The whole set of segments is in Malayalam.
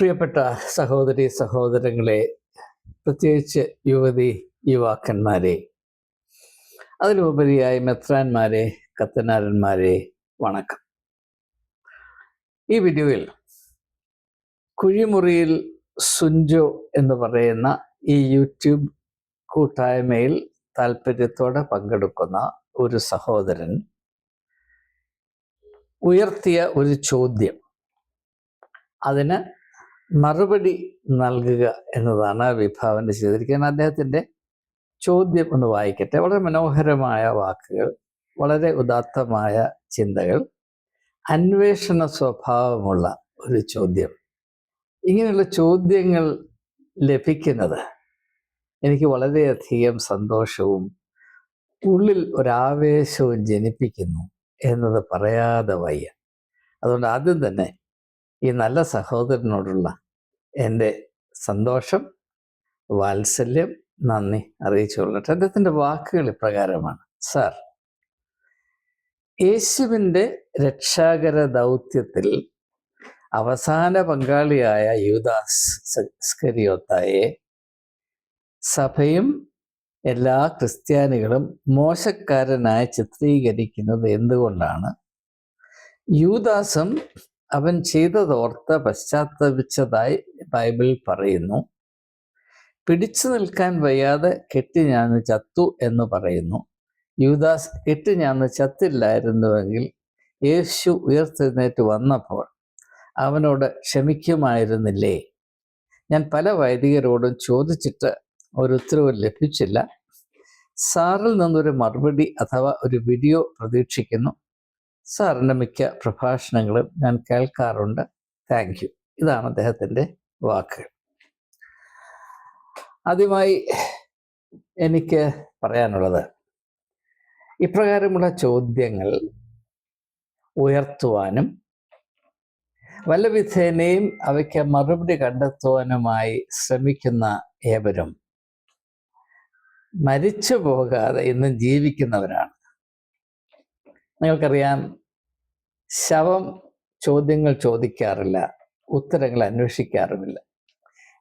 പ്രിയപ്പെട്ട സഹോദരി സഹോദരങ്ങളെ പ്രത്യേകിച്ച് യുവതി യുവാക്കന്മാരെ അതിലുപരിയായി മെത്രാന്മാരെ കത്തനാരന്മാരെ വണക്കം. ഈ വീഡിയോയിൽ കുഴിമുറിയിൽ സുഞ്ചോ എന്ന് പറയുന്ന ഈ യൂട്യൂബ് കൂട്ടായ്മയിൽ താല്പര്യത്തോടെ പങ്കെടുക്കുന്ന ഒരു സഹോദരൻ ഉയർത്തിയ ഒരു ചോദ്യം. അതിന് മറുപടി നൽകുക എന്നതാണ് വിഭാവന ചെയ്തിരിക്കുന്നത്. അദ്ദേഹത്തിന്റെ ചോദ്യം ഒന്ന് വായിക്കട്ടെ. വളരെ മനോഹരമായ വാക്കുകൾ വളരെ ഉദാത്തമായ ചിന്തകൾ അന്വേഷണ സ്വഭാവമുള്ള ഒരു ചോദ്യം. ഇങ്ങനെയുള്ള ചോദ്യങ്ങൾ ലഭിക്കുന്നത് എനിക്ക് വളരെയധികം സന്തോഷവും ഉള്ളിൽ ഒരാവേശവും ജനിപ്പിക്കുന്നു എന്നത് പറയാതെ വയ്യ. അതുകൊണ്ട് ആദ്യം തന്നെ ഈ നല്ല സഹോദരനോടുള്ള എന്റെ സന്തോഷം വാത്സല്യം നന്ദി അറിയിച്ചുകൊള്ളട്ടെ. അദ്ദേഹത്തിന്റെ വാക്കുകൾ ഇപ്രകാരമാണ്. സാർ യേശുവിന്റെ രക്ഷാകര ദൗത്യത്തിൽ അവസാന പങ്കാളിയായ യൂദാസ് സ്കരിയോത്തായെ സഭയും എല്ലാ ക്രിസ്ത്യാനികളും മോശക്കാരനായി ചിത്രീകരിക്കുന്നത് എന്തുകൊണ്ടാണ്? യൂദാസും അവൻ ചെയ്തതോർത്ത് പശ്ചാത്തപിച്ചതായി ബൈബിൾ പറയുന്നു. പിടിച്ചു നിൽക്കാൻ വയ്യാതെ കെട്ടി ഞാൻ ചത്തു എന്ന് പറയുന്നു. യൂദാസ് കെട്ടി ഞാൻ ചത്തില്ലായിരുന്നുവെങ്കിൽ യേശു ഉയർത്തെഴുന്നേറ്റ് വന്നപ്പോൾ അവനോട് ക്ഷമിക്കുമായിരുന്നില്ലേ? ഞാൻ പല വൈദികരോടും ചോദിച്ചിട്ട് ഒരു ഉത്തരവ് ലഭിച്ചില്ല. സാറിൽ നിന്നൊരു മറുപടി അഥവാ ഒരു വീഡിയോ പ്രതീക്ഷിക്കുന്നു. സാറിന്റെ മിക്ക പ്രഭാഷണങ്ങളും ഞാൻ കേൾക്കാറുണ്ട്. Thank you. ഇതാണ് അദ്ദേഹത്തിന്റെ വാക്കുകൾ. ആദ്യമായി എനിക്ക് പറയാനുള്ളത് ഇപ്രകാരമുള്ള ചോദ്യങ്ങൾ ഉയർത്തുവാനും വല്ല വിധേനയും അവയ്ക്ക് മറുപടി കണ്ടെത്തുവാനുമായി ശ്രമിക്കുന്ന ഏവരും മരിച്ചു പോകാതെ ഇന്നും ജീവിക്കുന്നവരാണ്. നിങ്ങൾക്കറിയാം ശവം ചോദ്യങ്ങൾ ചോദിക്കാറില്ല ഉത്തരങ്ങൾ അന്വേഷിക്കാറുമില്ല.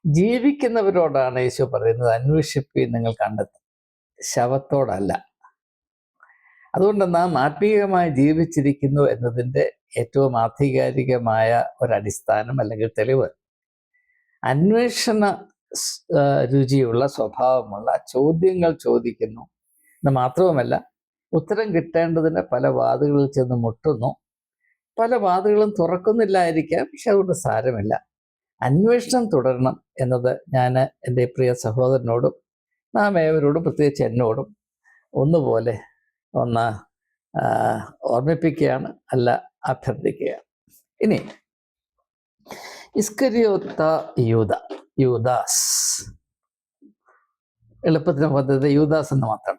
ജീവിക്കുന്നവരോടാണ് യേശു പറയുന്നത് അന്വേഷിപ്പി നിങ്ങൾ കണ്ടെത്തും. ശവത്തോടല്ല. അതുകൊണ്ട് നാം ആത്മീയമായി ജീവിച്ചിരിക്കുന്നു എന്നതിന്റെ ഏറ്റവും ആധികാരികമായ ഒരടിസ്ഥാനം അല്ലെങ്കിൽ തെളിവ് അന്വേഷണ രുചിയുള്ള സ്വഭാവമുള്ള ചോദ്യങ്ങൾ ചോദിക്കുന്നു എന്ന് മാത്രവുമല്ല ഉത്തരം കിട്ടേണ്ടതിന് പല വാതുകളിൽ ചെന്ന് മുട്ടുന്നു പല വാതിലുകളും തുറക്കുന്നില്ലായിരിക്കാം പക്ഷെ അതുകൊണ്ട് സാരമില്ല. അന്വേഷണം തുടരണം എന്നത് ഞാൻ എന്റെ പ്രിയ സഹോദരനോടും നാം ഏവരോടും പ്രത്യേകിച്ച് എന്നോടും ഒന്നുപോലെ ഒന്ന് ഓർമ്മിപ്പിക്കുകയാണ് അല്ല അഭ്യർത്ഥിക്കുകയാണ്. ഇനി ഇസ്കരിയോത്ത യൂത യൂദാസ്. എളുപ്പത്തിന് പദ്ധതി യൂദാസ് എന്ന് മാത്രം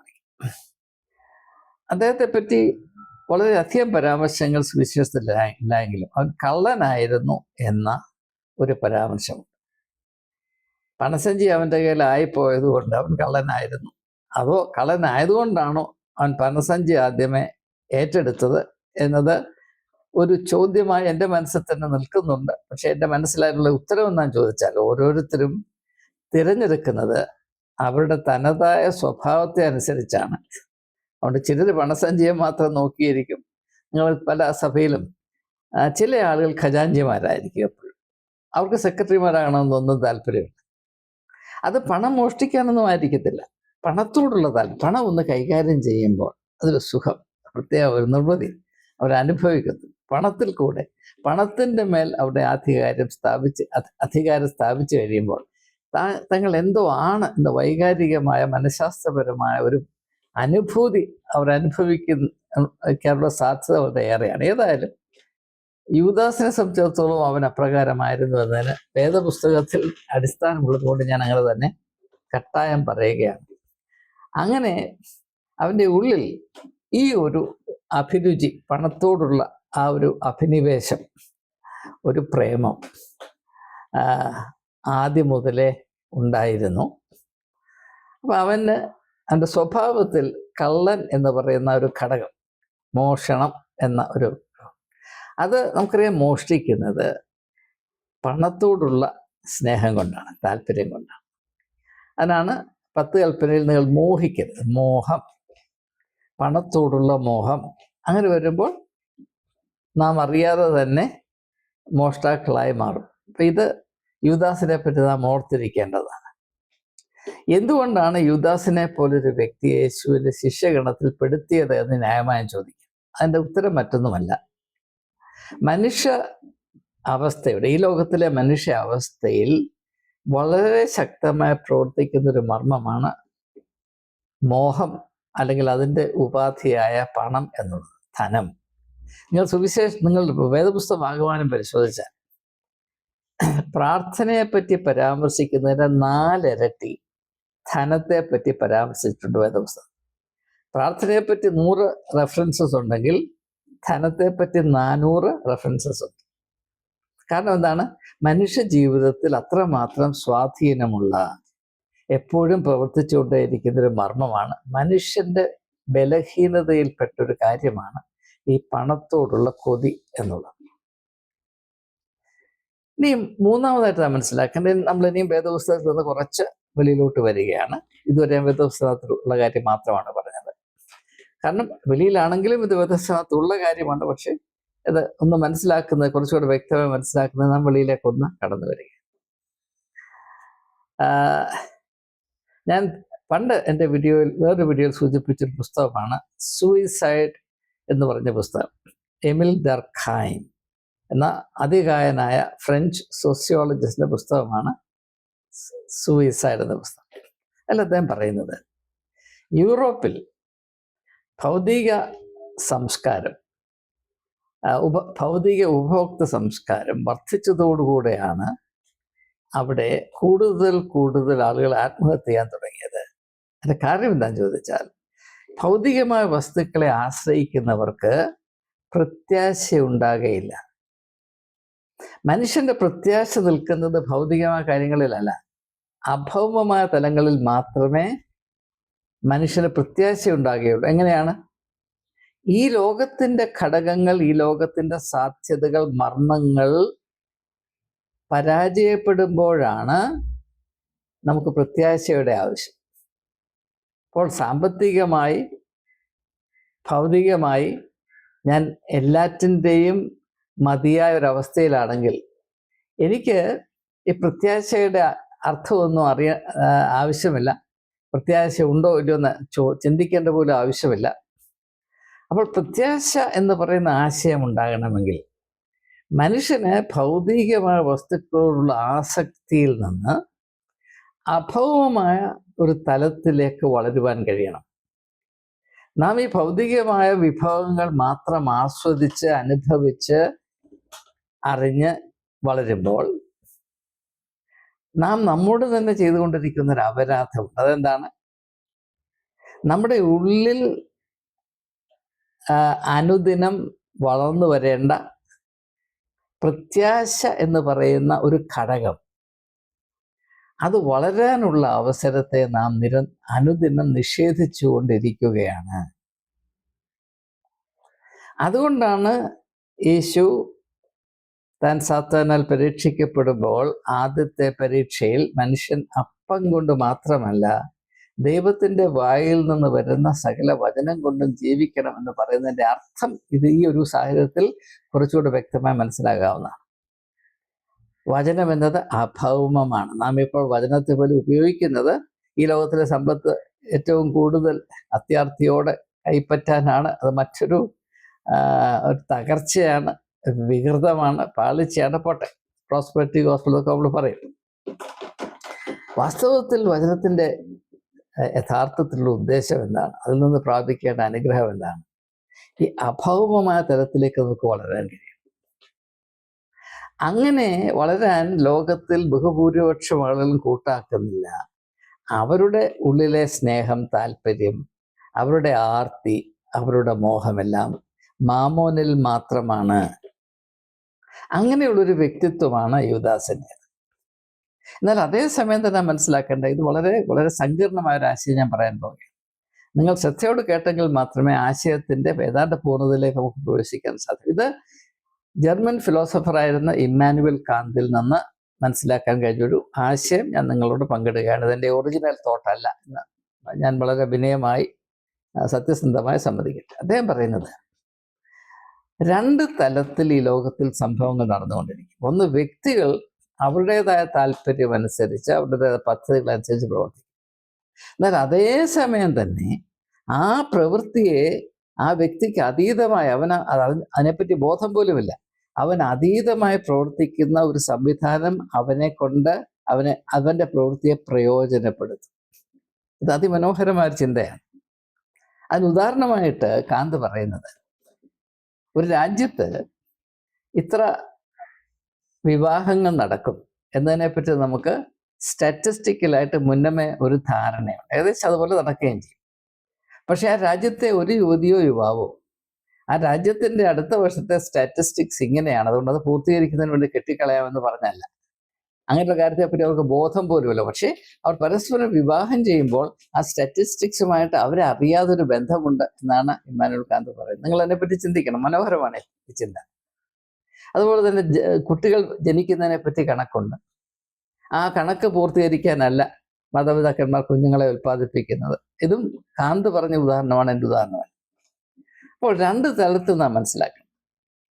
അദ്ദേഹത്തെ പറ്റി വളരെയധികം പരാമർശങ്ങൾ സുവിശേഷത്തില്ല ഇല്ലായെങ്കിലും അവൻ കള്ളനായിരുന്നു എന്ന ഒരു പരാമർശമുണ്ട്. പണസഞ്ചി അവന്റെ കയ്യിലായിപ്പോയത് കൊണ്ട് അവൻ കള്ളനായിരുന്നു. അതോ കള്ളനായതുകൊണ്ടാണോ അവൻ പണസഞ്ചി ആദ്യമേ ഏറ്റെടുത്തത് എന്നത് ഒരു ചോദ്യമായി എന്റെ മനസ്സിൽ തന്നെ നിൽക്കുന്നുണ്ട്. പക്ഷെ എന്റെ മനസ്സിലായിട്ടുള്ള ഉത്തരം ഞാൻ ചോദിച്ചാൽ ഓരോരുത്തരും തിരഞ്ഞെടുക്കുന്നത് അവരുടെ തനതായ സ്വഭാവത്തെ അനുസരിച്ചാണ്. അതുകൊണ്ട് ചിലർ പണസഞ്ചയം മാത്രം നോക്കിയിരിക്കും. നിങ്ങൾ പല സഭയിലും ചില ആളുകൾ ഖജാഞ്ചിമാരായിരിക്കും എപ്പോഴും. അവർക്ക് സെക്രട്ടറിമാരാകണമെന്നൊന്നും താല്പര്യമില്ല. അത് പണം മോഷ്ടിക്കാനൊന്നും ആയിരിക്കത്തില്ല. പണത്തോടുള്ള താല്പര്യം പണം ഒന്ന് കൈകാര്യം ചെയ്യുമ്പോൾ അതൊരു സുഖം പ്രത്യേക ഒരു നിർവൃതി അവരനുഭവിക്കുന്നു പണത്തിൽ കൂടെ പണത്തിന്റെ മേൽ അവരുടെ അധികാരം സ്ഥാപിച്ച് അധികാരം സ്ഥാപിച്ചു കഴിയുമ്പോൾ തങ്ങൾ എന്തോ ആണ് എന്ന വൈകാരികമായ മനഃശാസ്ത്രപരമായ ഒരു അനുഭൂതി അവർ അനുഭവിക്കാനുള്ള സാധ്യത വളരെ ഏറെയാണ്. ഏതായാലും യുവദാസിനെ സംബന്ധിച്ചിടത്തോളം അവൻ അപ്രകാരമായിരുന്നു എന്നതിന് വേദപുസ്തകത്തിൽ അടിസ്ഥാനമുള്ളത് കൊണ്ട് ഞാൻ അങ്ങനെ തന്നെ കട്ടായം പറയുകയാണ്. അങ്ങനെ അവന്റെ ഉള്ളിൽ ഈ ഒരു അഭിരുചി പണത്തോടുള്ള ആ ഒരു അഭിനിവേശം ഒരു പ്രേമം ആദ്യം മുതലേ ഉണ്ടായിരുന്നു. അപ്പം അവന് അവന്റെ സ്വഭാവത്തിൽ കള്ളൻ എന്ന് പറയുന്ന ഒരു ഘടകം മോഷണം എന്ന ഒരു അത് നമുക്കറിയാം മോഷ്ടിക്കുന്നത് പണത്തോടുള്ള സ്നേഹം കൊണ്ടാണ് താല്പര്യം കൊണ്ടാണ്. അതിനാണ് പത്ത് കൽപ്പനയിൽ നിങ്ങൾ മോഹിക്കരുത്. മോഹം പണത്തോടുള്ള മോഹം അങ്ങനെ വരുമ്പോൾ നാം അറിയാതെ തന്നെ മോഷ്ടാക്കളായി മാറും. അപ്പം ഇത് യുവദാസിനെ പറ്റി നാം ഓർത്തിരിക്കേണ്ടതാണ്. എന്തുകൊണ്ടാണ് യുദാസിനെ പോലൊരു വ്യക്തി യേശുവിന്റെ ശിഷ്യഗണത്തിൽ പെടുത്തിയത് എന്ന് ന്യായമായും ചോദിക്കും. അതിന്റെ ഉത്തരം മറ്റൊന്നുമല്ല. മനുഷ്യ അവസ്ഥയുടെ ഈ ലോകത്തിലെ മനുഷ്യ അവസ്ഥയിൽ വളരെ ശക്തമായി പ്രവർത്തിക്കുന്ന ഒരു മർമ്മമാണ് മോഹം അല്ലെങ്കിൽ അതിന്റെ ഉപാധിയായ പണം എന്നുള്ളത് ധനം. നിങ്ങൾ സുവിശേഷം നിങ്ങൾ വേദപുസ്തകം ആകുവാനും പരിശോധിച്ചാൽ പ്രാർത്ഥനയെ പറ്റി പരാമർശിക്കുന്നതിന്റെ നാലിരട്ടി ധനത്തെ പറ്റി പരാമർശിച്ചിട്ടുണ്ട് വേദപുസ്തകം പ്രാർത്ഥനയെ പറ്റി നൂറ് റെഫറൻസസ് ഉണ്ടെങ്കിൽ ധനത്തെ പറ്റി നാനൂറ് റെഫറൻസസ് ഉണ്ട്. കാരണം എന്താണ്? മനുഷ്യ ജീവിതത്തിൽ അത്രമാത്രം സ്വാധീനമുള്ള എപ്പോഴും പ്രവർത്തിച്ചുകൊണ്ടേയിരിക്കുന്ന ഒരു മർമ്മമാണ്. മനുഷ്യന്റെ ബലഹീനതയിൽപ്പെട്ട ഒരു കാര്യമാണ് ഈ പണത്തോടുള്ള കൊതി എന്നുള്ളത്. ഇനിയും മൂന്നാമതായിട്ട് മനസ്സിലാക്കേണ്ടത്. നമ്മൾ ഇനിയും വേദപുസ്തകത്തിൽ നിന്ന് കുറച്ച് വെളിയിലോട്ട് വരികയാണ്. ഇതുവരെ ഞാൻ വേദപുസ്തകത്തിലുള്ള കാര്യം മാത്രമാണ് പറഞ്ഞത്. കാരണം വെളിയിലാണെങ്കിലും ഇത് വേദപുസ്തകത്തുള്ള കാര്യമാണ്. പക്ഷെ ഇത് ഒന്ന് മനസ്സിലാക്കുന്നത് കുറച്ചുകൂടെ വ്യക്തമായി മനസ്സിലാക്കുന്നത് നാം വെളിയിലേക്ക് ഒന്ന് കടന്നു വരിക. ഞാൻ പണ്ട് എന്റെ വീഡിയോയിൽ വേറൊരു വീഡിയോയിൽ സൂചിപ്പിച്ചൊരു പുസ്തകമാണ് സൂയിസൈഡ് എന്ന് പറഞ്ഞ പുസ്തകം. എമിൽ ദർഖായിൻ എന്ന അതികായനായ ഫ്രഞ്ച് സോസിയോളജിസ്റ്റിന്റെ പുസ്തകമാണ് സൂയിസൈഡ് എന്ന പുസ്തകം. അല്ല അദ്ദേഹം പറയുന്നത് യൂറോപ്പിൽ ഭൗതിക സംസ്കാരം ഉപ ഭൗതിക ഉപഭോക്തൃ സംസ്കാരം വർദ്ധിച്ചതോടുകൂടെയാണ് അവിടെ കൂടുതൽ കൂടുതൽ ആളുകൾ ആത്മഹത്യ ചെയ്യാൻ തുടങ്ങിയത്. അതിന്റെ കാര്യം എന്താണെന്ന് ചോദിച്ചാൽ ഭൗതികമായ വസ്തുക്കളെ ആശ്രയിക്കുന്നവർക്ക് പ്രത്യാശ ഉണ്ടാകുകയില്ല മനുഷ്യന്റെ പ്രത്യാശ നിൽക്കുന്നത് ഭൗതികമായ കാര്യങ്ങളിലല്ല. അഭൗമമായ തലങ്ങളിൽ മാത്രമേ മനുഷ്യന് പ്രത്യാശ ഉണ്ടാകുകയുള്ളൂ എങ്ങനെയാണ്? ഈ ലോകത്തിന്റെ ഘടകങ്ങൾ ഈ ലോകത്തിന്റെ സാധ്യതകൾ മർമ്മങ്ങൾ പരാജയപ്പെടുമ്പോഴാണ് നമുക്ക് പ്രത്യാശയുടെ ആവശ്യം. അപ്പോൾ സാമ്പത്തികമായി ഭൗതികമായി ഞാൻ എല്ലാറ്റിന്റെയും മതിയായ ഒരവസ്ഥയിലാണെങ്കിൽ എനിക്ക് ഈ പ്രത്യാശയുടെ അർത്ഥമൊന്നും അറിയ ആവശ്യമില്ല. പ്രത്യാശ ഉണ്ടോ ഇല്ലയോ എന്ന് ചോ ചിന്തിക്കേണ്ട പോലും ആവശ്യമില്ല. അപ്പോൾ പ്രത്യാശ എന്ന് പറയുന്ന ആശയം ഉണ്ടാകണമെങ്കിൽ മനുഷ്യന് ഭൗതികമായ വസ്തുക്കളോടുള്ള ആസക്തിയിൽ നിന്ന് അഭൗമമായ ഒരു തലത്തിലേക്ക് വളരുവാൻ കഴിയണം. നാം ഈ ഭൗതികമായ വിഭവങ്ങൾ മാത്രം ആസ്വദിച്ച് അനുഭവിച്ച് അറിഞ്ഞ് വളരുമ്പോൾ നാം നമ്മോട് തന്നെ ചെയ്തുകൊണ്ടിരിക്കുന്ന ഒരു അപരാധം. അതെന്താണ്? നമ്മുടെ ഉള്ളിൽ അനുദിനം വളർന്നു വരേണ്ട പ്രത്യാശ എന്ന് പറയുന്ന ഒരു ഘടകം. അത് വളരാനുള്ള അവസരത്തെ നാം നിര അനുദിനം നിഷേധിച്ചു കൊണ്ടിരിക്കുകയാണ് അതുകൊണ്ടാണ് യേശു താൻ സാത്താനാൽ പരീക്ഷിക്കപ്പെടുമ്പോൾ ആദ്യത്തെ പരീക്ഷയിൽ മനുഷ്യൻ അപ്പം കൊണ്ട് മാത്രമല്ല ദൈവത്തിന്റെ വായിൽ നിന്ന് വരുന്ന സകല വചനം കൊണ്ടും ജീവിക്കണം എന്ന് പറയുന്നതിന്റെ അർത്ഥം ഇത് ഈ ഒരു സാഹചര്യത്തിൽ കുറച്ചുകൂടെ വ്യക്തമായി മനസ്സിലാകാവുന്നതാണ്. വചനം എന്നത് അഭൗമമാണ്. നാം ഇപ്പോൾ വചനത്തെ പോലെ ഉപയോഗിക്കുന്നത് ഈ ലോകത്തിലെ സമ്പത്ത് ഏറ്റവും കൂടുതൽ അത്യാർത്ഥിയോടെ കൈപ്പറ്റാനാണ്. അത് മറ്റൊരു ഒരു തകർച്ചയാണ്. വികൃതമാണ്. പാളിച്ചയാണ് പോട്ടെ. പ്രോസ്പെക്റ്റീവ് ഒക്കെ നമ്മൾ പറയും. വാസ്തവത്തിൽ വചനത്തിന്റെ യഥാർത്ഥത്തിലുള്ള ഉദ്ദേശം എന്താണ്? അതിൽ നിന്ന് പ്രാപിക്കേണ്ട അനുഗ്രഹം എന്താണ്? ഈ അഭൗമമായ തലത്തിലേക്ക് നമുക്ക് വളരാൻ കഴിയും. അങ്ങനെ വളരാൻ ലോകത്തിൽ ബഹുഭൂരിപക്ഷം ആളുകളും കൂട്ടാക്കുന്നില്ല. അവരുടെ ഉള്ളിലെ സ്നേഹം താല്പര്യം അവരുടെ ആർത്തി അവരുടെ മോഹമെല്ലാം മാമോനിൽ മാത്രമാണ്. അങ്ങനെയുള്ളൊരു വ്യക്തിത്വമാണ് യുവദാസന്റെ എന്നാൽ അതേസമയം തന്നെ മനസ്സിലാക്കേണ്ട ഇത് വളരെ വളരെ സങ്കീർണമായ ഒരു ആശയം ഞാൻ പറയാൻ പോകുകയാണ് നിങ്ങൾ ശ്രദ്ധയോട് കേട്ടെങ്കിൽ മാത്രമേ ആശയത്തിന്റെ ഏതാണ്ട് പൂർണതയിലേക്ക് നമുക്ക് പ്രവേശിക്കാൻ സാധിക്കൂ. ഇത് ജർമ്മൻ ഫിലോസഫർ ആയിരുന്ന ഇമ്മാനുവൽ കാന്തിൽ നിന്ന് മനസ്സിലാക്കാൻ കഴിഞ്ഞൊരു ആശയം ഞാൻ നിങ്ങളോട് പങ്കിടുകയാണ്. ഇതെന്റെ ഒറിജിനൽ തോട്ടല്ല എന്ന് ഞാൻ വളരെ വിനയമായി സത്യസന്ധമായി സമ്മതിക്കട്ടെ. അദ്ദേഹം പറയുന്നത് രണ്ട് തലത്തിൽ ഈ ലോകത്തിൽ സംഭവങ്ങൾ നടന്നുകൊണ്ടിരിക്കും. ഒന്ന് വ്യക്തികൾ അവരുടേതായ താല്പര്യം അനുസരിച്ച് അവരുടേതായ പദ്ധതികൾ അനുസരിച്ച് പ്രവർത്തിക്കും. എന്നാൽ അതേ സമയം തന്നെ ആ പ്രവൃത്തിയെ ആ വ്യക്തിക്ക് അതീതമായി അവന് അതിനെപ്പറ്റി ബോധം പോലുമില്ല. അവൻ അതീതമായി പ്രവർത്തിക്കുന്ന ഒരു സംവിധാനം അവനെ കൊണ്ട് അവനെ അവന്റെ പ്രവൃത്തിയെ പ്രയോജനപ്പെടുത്തും. ഇത് അതിമനോഹരമായ ചിന്തയാണ്. അതിന് ഉദാഹരണമായിട്ട് കാന്ത് പറയുന്നത് ഒരു രാജ്യത്ത് ഇത്ര വിവാഹങ്ങൾ നടക്കും എന്നതിനെ പറ്റി നമുക്ക് സ്റ്റാറ്റിസ്റ്റിക്കലായിട്ട് മുന്നമേ ഒരു ധാരണയുണ്ട്. ഏകദേശം അതുപോലെ നടക്കുകയും ചെയ്യും. പക്ഷെ ആ രാജ്യത്തെ ഒരു യുവതിയോ യുവാവോ ആ രാജ്യത്തിന്റെ അടുത്ത വർഷത്തെ സ്റ്റാറ്റിസ്റ്റിക്സ് ഇങ്ങനെയാണ്. അതുകൊണ്ട് അത് പൂർത്തീകരിക്കുന്നതിന് വേണ്ടി കെട്ടിക്കളയാമെന്ന് പറഞ്ഞല്ല. അങ്ങനെയുള്ള കാര്യത്തെപ്പറ്റി അവർക്ക് ബോധം പോലുമില്ല. പക്ഷേ അവർ പരസ്പരം വിവാഹം ചെയ്യുമ്പോൾ ആ സ്റ്റാറ്റിസ്റ്റിക്സുമായിട്ട് അവരെ അറിയാതൊരു ബന്ധമുണ്ട് എന്നാണ് ഇമ്മാനുവൽ കാന്ത് പറയുന്നത്. നിങ്ങൾ അതിനെപ്പറ്റി ചിന്തിക്കണം. മനോഹരമാണ് ഈ ചിന്ത. അതുപോലെ തന്നെ കുട്ടികൾ ജനിക്കുന്നതിനെ പറ്റി കണക്കുണ്ട്. ആ കണക്ക് പൂർത്തീകരിക്കാനല്ല മാതാപിതാക്കന്മാർ കുഞ്ഞുങ്ങളെ ഉൽപ്പാദിപ്പിക്കുന്നത്. ഇതും കാന്ത് പറഞ്ഞ ഉദാഹരണമാണ് എന്റെ ഉദാഹരണം. അപ്പോൾ രണ്ട് തലത്തിൽ നാം മനസ്സിലാക്കണം.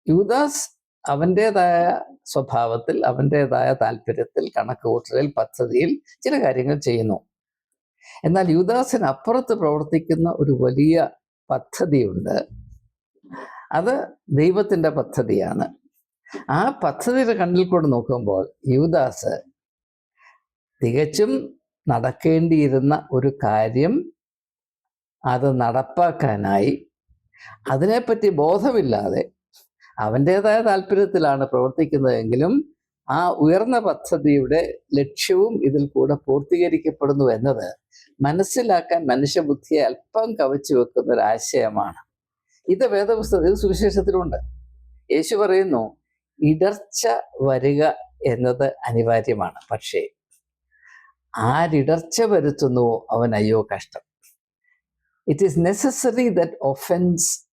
യുദാസ് അവന്റെതായ സ്വഭാവത്തിൽ അവന്റെതായ താല്പര്യത്തിൽ കണക്ക് കൂട്ടലിൽ പദ്ധതിയിൽ ചില കാര്യങ്ങൾ ചെയ്യുന്നു. എന്നാൽ യുദാസിന് അപ്പുറത്ത് പ്രവർത്തിക്കുന്ന ഒരു വലിയ പദ്ധതിയുണ്ട്. അത് ദൈവത്തിന്റെ പദ്ധതിയാണ്. ആ പദ്ധതിയുടെ കണ്ണിൽ കൂടെ നോക്കുമ്പോൾ യുദാസ് തികച്ചും നടക്കേണ്ടിയിരുന്ന ഒരു കാര്യം അത് നടപ്പാക്കാനായി അതിനെപ്പറ്റി ബോധമില്ലാതെ അവന്റെതായ താല്പര്യത്തിലാണ് പ്രവർത്തിക്കുന്നതെങ്കിലും ആ ഉയർന്ന പദ്ധതിയുടെ ലക്ഷ്യവും ഇതിൽ കൂടെ പൂർത്തീകരിക്കപ്പെടുന്നു എന്നത് മനസ്സിലാക്കാൻ മനുഷ്യബുദ്ധിയെ അല്പം കവച്ചു വെക്കുന്ന ഒരു ആശയമാണ്. ഇത് വേദപുസ്തകത്തിൽ സുവിശേഷത്തിലുണ്ട്. യേശു പറയുന്നു ഇടർച്ച വരിക എന്നത് അനിവാര്യമാണ്. പക്ഷേ ആരിടർച്ച വരുത്തുന്നുവോ അവൻ അയ്യോ കഷ്ടം. It is necessary that offence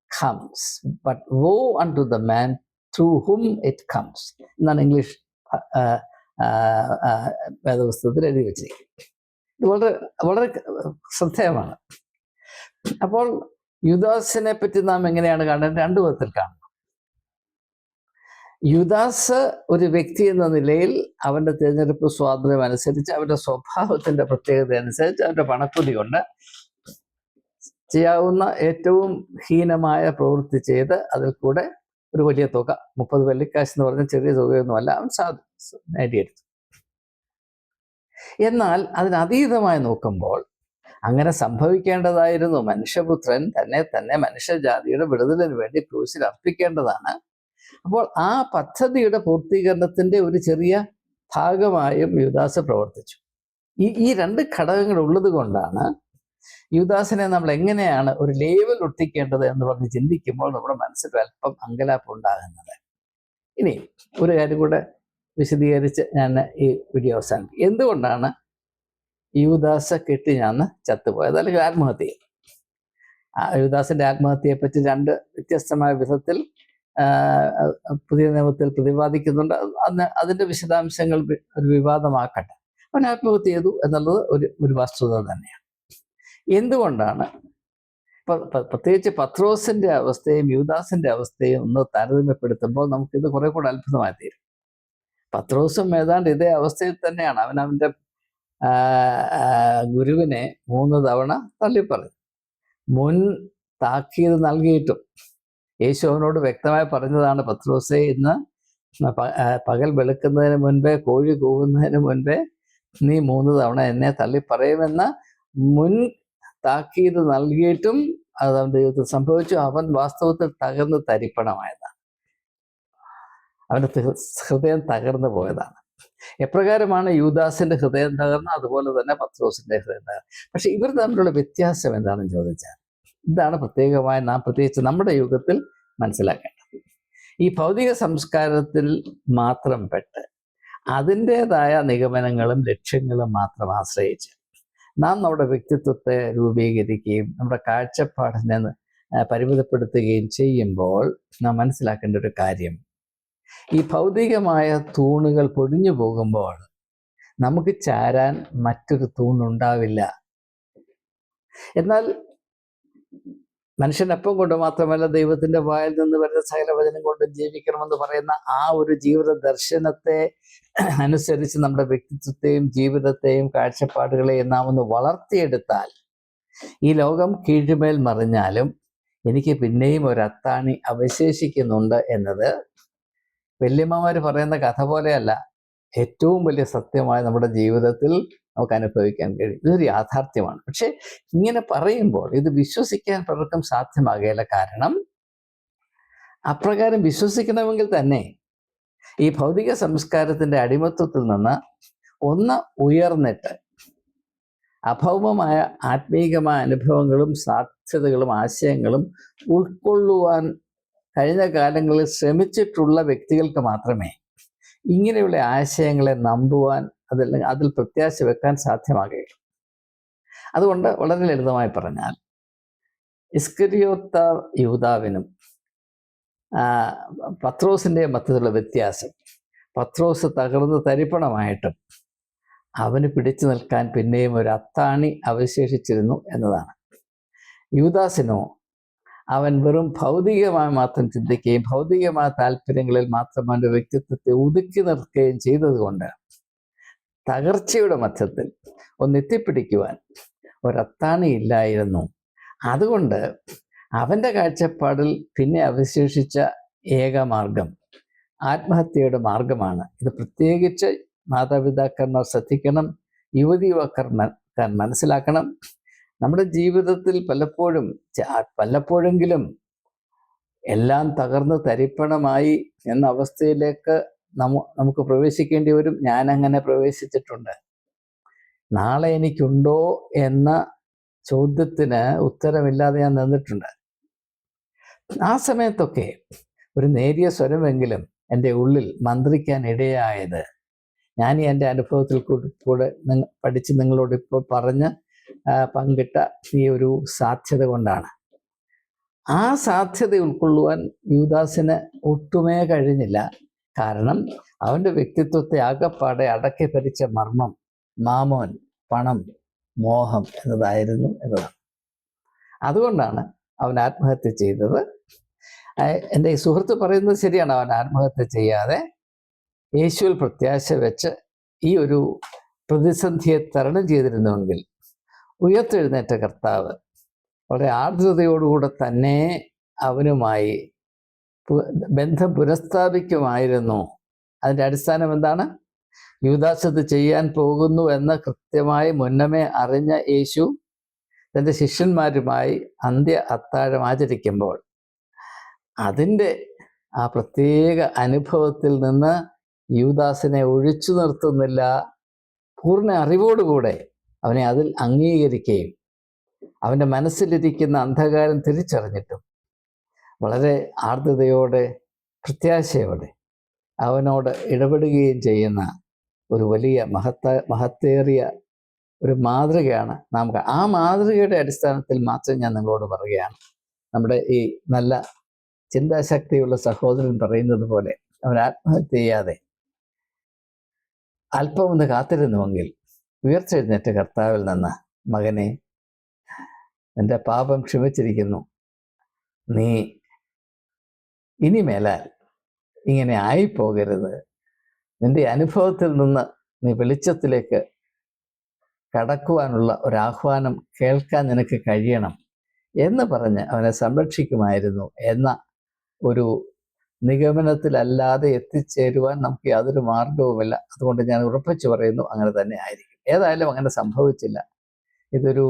but woe unto the man through whom it comes എന്നാണ് ഇംഗ്ലീഷ് വേദപുസ്തകത്തിൽ എഴുതി വെച്ചിരിക്കുന്നത്. വളരെ വളരെ ശ്രദ്ധേയമാണ്. അപ്പോൾ യുദാസിനെ പറ്റി നാം എങ്ങനെയാണ് കാണുന്നത് രണ്ടു വിധത്തിൽ കാണുന്നത് യുദാസ് ഒരു വ്യക്തി എന്ന നിലയിൽ അവന്റെ തിരഞ്ഞെടുപ്പ് സ്വാതന്ത്ര്യം അനുസരിച്ച് അവന്റെ സ്വഭാവത്തിന്റെ പ്രത്യേകത അനുസരിച്ച് അവന്റെ പണക്കുതി കൊണ്ട് ചെയ്യാവുന്ന ഏറ്റവും ഹീനമായ പ്രവൃത്തി ചെയ്ത് അതിൽ കൂടെ ഒരു വലിയ തുക മുപ്പത് വെള്ളിക്കാശ് എന്ന് പറഞ്ഞ ചെറിയ തുകയൊന്നുമല്ല അവൻ സാധ നേടിയെടുത്തു. എന്നാൽ അതിനതീതമായി നോക്കുമ്പോൾ അങ്ങനെ സംഭവിക്കേണ്ടതായിരുന്നു മനുഷ്യപുത്രൻ തന്നെ തന്നെ മനുഷ്യജാതിയുടെ വിടുതലിന് വേണ്ടി ക്രൂശിൽ അർപ്പിക്കേണ്ടതാണ്. അപ്പോൾ ആ പദ്ധതിയുടെ പൂർത്തീകരണത്തിന്റെ ഒരു ചെറിയ ഭാഗമായും യുദാസ് പ്രവർത്തിച്ചു. ഈ ഈ രണ്ട് ഘടകങ്ങൾ ഉള്ളത് കൊണ്ടാണ് യുദാസിനെ നമ്മൾ എങ്ങനെയാണ് ഒരു ലേവൽ ഒട്ടിക്കേണ്ടത് എന്ന് പറഞ്ഞ് ചിന്തിക്കുമ്പോൾ നമ്മുടെ മനസ്സിൽ അല്പം അങ്കലാപ്പ് ഉണ്ടാകുന്നത്. ഇനി ഒരു കാര്യം കൂടെ വിശദീകരിച്ച് ഞാൻ ഈ വീഡിയോ അവസാനിപ്പിക്കും. എന്തുകൊണ്ടാണ് യുദാസ കെട്ടി ഞാൻ ചത്തുപോയത്? അല്ലെങ്കിൽ ആത്മഹത്യ? യുവദാസിന്റെ ആത്മഹത്യയെപ്പറ്റി രണ്ട് വ്യത്യസ്തമായ വിധത്തിൽ പുതിയ നിയമത്തിൽ പ്രതിപാദിക്കുന്നുണ്ട്. അന്ന് അതിന്റെ വിശദാംശങ്ങൾ ഒരു വിവാദമാക്കട്ടെ. അവൻ ആത്മഹത്യ ചെയ്തു എന്നുള്ളത് ഒരു ഒരു വസ്തുത തന്നെയാണ്. എന്തുകൊണ്ടാണ്? പ്രത്യേകിച്ച് പത്രോസിന്റെ അവസ്ഥയും യുദാസിന്റെ അവസ്ഥയും ഒന്ന് താരതമ്യപ്പെടുത്തുമ്പോൾ നമുക്കിത് കുറെ കൂടെ അത്ഭുതമായി തീരും. പത്രോസും ഏതാണ്ട് ഇതേ അവസ്ഥയിൽ തന്നെയാണ്. അവൻ ആ, ഗുരുവിനെ മൂന്ന് തവണ തള്ളിപ്പറഞ്ഞു. മുൻ താക്കീത് നൽകിയിട്ടും യേശു അവനോട് വ്യക്തമായി പറഞ്ഞതാണ് പത്രോസെ ഇന്ന് പകൽ വെളുക്കുന്നതിന് മുൻപേ കോഴി കൂവുന്നതിന് മുൻപേ നീ മൂന്ന് തവണ എന്നെ തള്ളിപ്പറയുമെന്ന് മുൻ താക്കീത് നൽകിയിട്ടും അത് അവന്റെ ജീവിതത്തിൽ സംഭവിച്ചു. അവൻ വാസ്തവത്തിൽ തകർന്ന് തരിപ്പണമായതാണ്. അവന്റെ ഹൃദയം തകർന്നു പോയതാണ്. എപ്രകാരമാണ് യൂദാസിന്റെ ഹൃദയം തകർന്ന അതുപോലെ തന്നെ പത്രോസിന്റെ ഹൃദയം തകർന്നു പക്ഷെ ഇവർ തമ്മിലുള്ള വ്യത്യാസം എന്താണെന്ന് ചോദിച്ചാൽ ഇതാണ് പ്രത്യേകമായി നാം പ്രത്യേകിച്ച് നമ്മുടെ യുഗത്തിൽ മനസ്സിലാക്കേണ്ടത്. ഈ ഭൗതിക സംസ്കാരത്തിൽ മാത്രം പെട്ട് അതിന്റെതായ നിഗമനങ്ങളും ലക്ഷ്യങ്ങളും മാത്രം ആശ്രയിച്ച് നാം നമ്മുടെ വ്യക്തിത്വത്തെ രൂപീകരിക്കുകയും നമ്മുടെ കാഴ്ചപ്പാടിനെ പരിമിതപ്പെടുത്തുകയും ചെയ്യുമ്പോൾ നാം മനസ്സിലാക്കേണ്ട ഒരു കാര്യം. ഈ ഭൗതികമായ തൂണുകൾ പൊടിഞ്ഞു പോകുമ്പോൾ നമുക്ക് ചാരാൻ മറ്റൊരു തൂണുണ്ടാവില്ല എന്നാൽ മനുഷ്യനപ്പം കൊണ്ട് മാത്രമല്ല ദൈവത്തിന്റെ വായിൽ നിന്ന് വരുന്ന സകല വചനം കൊണ്ട് ജീവിക്കണമെന്ന് പറയുന്ന ആ ഒരു ജീവിത ദർശനത്തെ അനുസരിച്ച് നമ്മുടെ വ്യക്തിത്വത്തെയും ജീവിതത്തെയും കാഴ്ചപ്പാടുകളെയും നാം ഒന്ന് വളർത്തിയെടുത്താൽ ഈ ലോകം കീഴ്മേൽ മറിഞ്ഞാലും എനിക്ക് പിന്നെയും ഒരു അത്താണി അവശേഷിക്കുന്നുണ്ട് എന്നത് വല്യമ്മമാർ പറയുന്ന കഥ പോലെയല്ല. ഏറ്റവും വലിയ സത്യമായ നമ്മുടെ ജീവിതത്തിൽ നമുക്ക് അനുഭവിക്കാൻ കഴിയും. ഇതൊരു യാഥാർത്ഥ്യമാണ്. പക്ഷെ ഇങ്ങനെ പറയുമ്പോൾ ഇത് വിശ്വസിക്കാൻ പലർക്കും സാധ്യമാകുകയില്ല കാരണം അപ്രകാരം വിശ്വസിക്കണമെങ്കിൽ തന്നെ ഈ ഭൗതിക സംസ്കാരത്തിന്റെ അടിമത്വത്തിൽ നിന്ന് ഒന്ന് ഉയർന്നിട്ട് അഭൗമമായ ആത്മീകമായ അനുഭവങ്ങളും സാധ്യതകളും ആശയങ്ങളും ഉൾക്കൊള്ളുവാൻ കഴിഞ്ഞ കാലങ്ങളിൽ ശ്രമിച്ചിട്ടുള്ള വ്യക്തികൾക്ക് മാത്രമേ ഇങ്ങനെയുള്ള ആശയങ്ങളെ നമ്പുവാൻ അതിൽ അതിൽ പ്രത്യാശ വെക്കാൻ സാധ്യമാകുകയുള്ളൂ അതുകൊണ്ട് വളരെ ലളിതമായി പറഞ്ഞാൽ ഇസ്കരിയോത്ത യൂതാവിനും പത്രോസിന്റെ മധ്യത്തിലുള്ള വ്യത്യാസം പത്രോസ് തകർന്ന് തരിപ്പണമായിട്ടും അവന് പിടിച്ചു നിൽക്കാൻ പിന്നെയും ഒരു അത്താണി അവശേഷിച്ചിരുന്നു എന്നതാണ്. യൂദാസിനോ അവൻ വെറും ഭൗതികമായി മാത്രം ചിന്തിക്കുകയും ഭൗതികമായ താല്പര്യങ്ങളിൽ മാത്രം അവന്റെ വ്യക്തിത്വത്തെ ഒതുക്കി നിർത്തുകയും ചെയ്തതുകൊണ്ട് തകർച്ചയുടെ മധ്യത്തിൽ ഒന്ന് എത്തിപ്പിടിക്കുവാൻ ഒരത്താണി ഇല്ലായിരുന്നു അതുകൊണ്ട് അവന്റെ കാഴ്ചപ്പാടിൽ പിന്നെ അവശേഷിച്ച ഏക മാർഗം ആത്മഹത്യയുടെ മാർഗമാണ്. ഇത് പ്രത്യേകിച്ച് മാതാപിതാക്കന്മാർ ശ്രദ്ധിക്കണം യുവതി യുവാക്കർ മനസ്സിലാക്കണം. നമ്മുടെ ജീവിതത്തിൽ പലപ്പോഴും പലപ്പോഴെങ്കിലും എല്ലാം തകർന്ന് തരിപ്പണമായി എന്ന അവസ്ഥയിലേക്ക് നമു നമുക്ക് പ്രവേശിക്കേണ്ടി വരും. ഞാൻ അങ്ങനെ പ്രവേശിച്ചിട്ടുണ്ട്. നാളെ എനിക്കുണ്ടോ എന്ന ചോദ്യത്തിന് ഉത്തരമില്ലാതെ ഞാൻ നിന്നിട്ടുണ്ട്. ആ സമയത്തൊക്കെ ഒരു നേരിയ സ്വരമെങ്കിലും എന്റെ ഉള്ളിൽ മന്ത്രിക്കാൻ ഇടയായത് ഞാൻ ഈ എന്റെ അനുഭവത്തിൽ കൂടെ പഠിച്ച് നിങ്ങളോട് ഇപ്പോൾ പറഞ്ഞ് പങ്കിട്ട ഈ ഒരു സാധ്യത കൊണ്ടാണ്. ആ സാധ്യത ഉൾക്കൊള്ളുവാൻ യുവദാസിന് ഒട്ടുമേ കഴിഞ്ഞില്ല. കാരണം അവന്റെ വ്യക്തിത്വത്തെ ആകപ്പാടെ അടക്കി ഭരിച്ച മർമ്മം മാമോൻ പണം മോഹം എന്നതായിരുന്നു എന്നതാണ്. അതുകൊണ്ടാണ് അവൻ ആത്മഹത്യ ചെയ്തത്. എന്റെ ഈ സുഹൃത്ത് പറയുന്നത് ശരിയാണ്. അവൻ ആത്മഹത്യ ചെയ്യാതെ യേശുവിൽ പ്രത്യാശ വെച്ച് ഈ ഒരു പ്രതിസന്ധിയെ തരണം ചെയ്തിരുന്നുവെങ്കിൽ ഉയർത്തെഴുന്നേറ്റ കർത്താവ് വളരെ ആർദ്രതയോടുകൂടെ തന്നെ അവനുമായി ബന്ധം പുനഃസ്ഥാപിക്കുമായിരുന്നു. അതിന്റെ അടിസ്ഥാനം എന്താണ്? യൂദാശത്ത് ചെയ്യാൻ പോകുന്നു എന്ന കൃത്യമായി മുന്നമേ അറിഞ്ഞ യേശു തന്റെ ശിഷ്യന്മാരുമായി അന്ത്യ അത്താഴം ആചരിക്കുമ്പോൾ അതിന്റെ ആ പ്രത്യേക അനുഭവത്തിൽ നിന്ന് യുവദാസിനെ ഒഴിച്ചു നിർത്തുന്നില്ല. പൂർണ അറിവോടുകൂടെ അവനെ അതിൽ അംഗീകരിക്കുകയും അവന്റെ മനസ്സിലിരിക്കുന്ന അന്ധകാരം തിരിച്ചറിഞ്ഞിട്ടും വളരെ ആർദ്രതയോടെ പ്രത്യാശയോടെ അവനോട് ഇടപെടുകയും ചെയ്യുന്ന ഒരു വലിയ മഹത്ത മഹത്തേറിയ ഒരു മാതൃകയാണ് നമുക്ക്. ആ മാതൃകയുടെ അടിസ്ഥാനത്തിൽ മാത്രം ഞാൻ നിങ്ങളോട് പറയുകയാണ്. നമ്മുടെ ഈ നല്ല ചിന്താശക്തിയുള്ള സഹോദരൻ പറയുന്നത് പോലെ അവൻ ആത്മഹത്യ ചെയ്യാതെ അല്പം ഒന്ന് കാത്തിരുന്നുവെങ്കിൽ ഉയർച്ചെഴുന്നേറ്റ കർത്താവിൽ നിന്ന് മകനെ എന്റെ പാപം ക്ഷമിച്ചിരിക്കുന്നു. നീ ഇനി മേലാൽ ഇങ്ങനെ ആയിപ്പോകരുത്. നിന്റെ അനുഭവത്തിൽ നിന്ന് നീ വെളിച്ചത്തിലേക്ക് കടക്കുവാനുള്ള ഒരാഹ്വാനം കേൾക്കാൻ നിനക്ക് കഴിയണം എന്ന് പറഞ്ഞ് അവനെ സംരക്ഷിക്കുമായിരുന്നു എന്ന ഒരു നിഗമനത്തിലല്ലാതെ എത്തിച്ചേരുവാൻ നമുക്ക് യാതൊരു മാർഗവുമില്ല അതുകൊണ്ട് ഞാൻ ഉറപ്പിച്ചു പറയുന്നു അങ്ങനെ തന്നെ ആയിരിക്കും. ഏതായാലും അങ്ങനെ സംഭവിച്ചില്ല. ഇതൊരു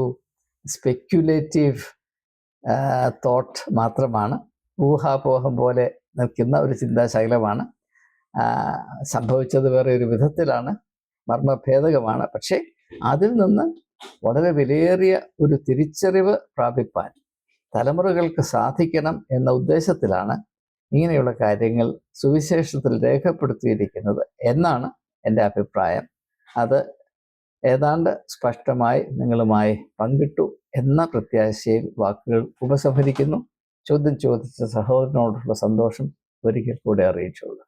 സ്പെക്യുലേറ്റീവ് തോട്ട് മാത്രമാണ്. ഊഹാപോഹം പോലെ നിൽക്കുന്ന ഒരു ചിന്താശൈലമാണ്. സംഭവിച്ചത് വേറെ ഒരു വിധത്തിലാണ്. മർമ്മഭേദകമാണ്. പക്ഷേ അതിൽ നിന്ന് വളരെ വിലയേറിയ ഒരു തിരിച്ചറിവ് പ്രാപിപ്പാൻ തലമുറകൾക്ക് സാധിക്കണം എന്ന ഉദ്ദേശത്തിലാണ് ഇങ്ങനെയുള്ള കാര്യങ്ങൾ സുവിശേഷത്തിൽ രേഖപ്പെടുത്തിയിരിക്കുന്നത് എന്നാണ് എന്റെ അഭിപ്രായം. അത് ഏതാണ്ട് സ്പഷ്ടമായി നിങ്ങളുമായി പങ്കിട്ടു എന്ന പ്രത്യാശയിൽ വാക്കുകൾ ഉപസംഹരിക്കുന്നു. ചോദ്യം ചോദിച്ച സഹോദരനോടുള്ള സന്തോഷം ഒരിക്കൽ കൂടെ അറിയിച്ചുള്ളൂ